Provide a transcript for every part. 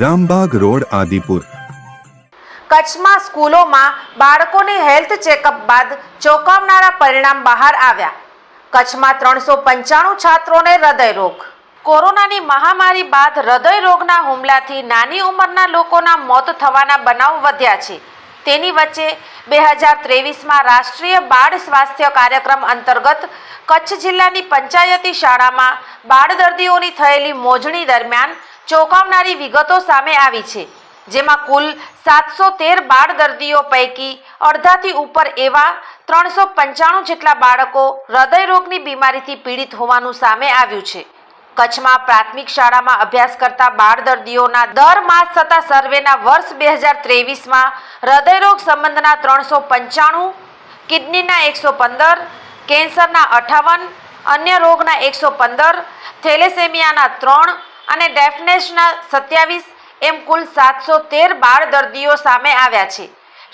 Rambag road, Adipur. કચ્છમાં સ્કૂલોમાં બાળકોની હેલ્થ ચેકઅપ બાદ ચોંકાવનારા પરિણામ બહાર આવ્યા. કચ્છમાં ત્રણસો પંચાણું છાત્રોને હૃદયરોગ કોરોનાની મહામારી બાદ હૃદયરોગના હુમલાથી નાની ઉંમરના લોકોના મોત થવાના બનાવ વધ્યા છે. તેની વચ્ચે બે હજાર ત્રેવીસમાં રાષ્ટ્રીય બાળ સ્વાસ્થ્ય કાર્યક્રમ અંતર્ગત કચ્છ જિલ્લાની પંચાયતી શાળામાં બાળ દર્દીઓની થયેલી મોજણી દરમિયાન ચોંકાવનારી વિગતો સામે આવી છે, જેમાં કુલ સાતસો તેર બાળ દર્દીઓ પૈકી અડધાથી ઉપર એવા ત્રણસો પંચાણું જેટલા બાળકો હૃદય રોગની બીમારીથી પીડિત હોવાનું સામે આવ્યું છે. કચ્છમાં પ્રાથમિક શાળામાં અભ્યાસ કરતા બાળ દર્દીઓના દર માસ થતા સર્વેના વર્ષ બે હજાર ત્રેવીસમાં હૃદયરોગ સંબંધના ત્રણસો પંચાણું, કિડનીના એકસો પંદર, કેન્સરના અઠાવન, અન્ય રોગના એકસો પંદર, થેલેસેમિયાના ત્રણ અને ડેફનેસના સત્યાવીસ એમ કુલ સાતસો તેર બાળ દર્દીઓ સામે આવ્યા છે.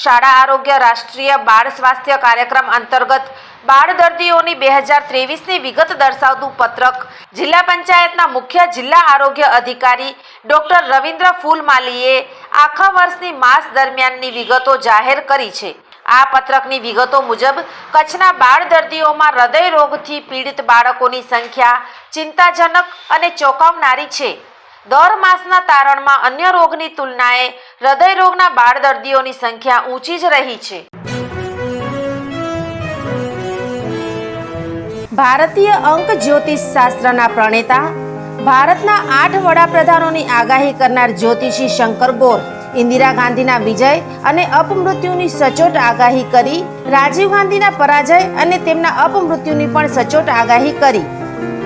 શાળા આરોગ્ય રાષ્ટ્રીય બાળ સ્વાસ્થ્ય કાર્યક્રમ અંતર્ગત બાળ દર્દીઓની બે હજાર ત્રેવીસની વિગત દર્શાવતું પત્રક જિલ્લા પંચાયતના મુખ્ય જિલ્લા આરોગ્ય અધિકારી ડોક્ટર રવિન્દ્ર ફૂલમાલીએ આખા વર્ષની માસ દરમિયાનની વિગતો જાહેર કરી છે. આ પત્રકની વિગતો મુજબ કચ્છના બાળ દર્દીઓમાં હૃદય રોગથી પીડિત બાળકોની સંખ્યા ચિંતાજનક અને ચોંકાવનારી છે. દર માસના તારણમાં અન્ય રોગની તુલનાએ હૃદય રોગના બાળ દર્દીઓની સંખ્યા ઊંચી જ રહી છે. ભારતીય અંક જ્યોતિષ શાસ્ત્રના પ્રણેતા, ભારતના આઠ વડાપ્રધાનોની આગાહી કરનાર જ્યોતિષી શંકર ગોર, ઇન્દિરા ગાંધીના વિજય અને અપમૃત્યુની સચોટ આગાહી કરી, રાજીવ ગાંધીના પરાજય અને તેમના અપમૃત્યુની પણ સચોટ આગાહી કરી.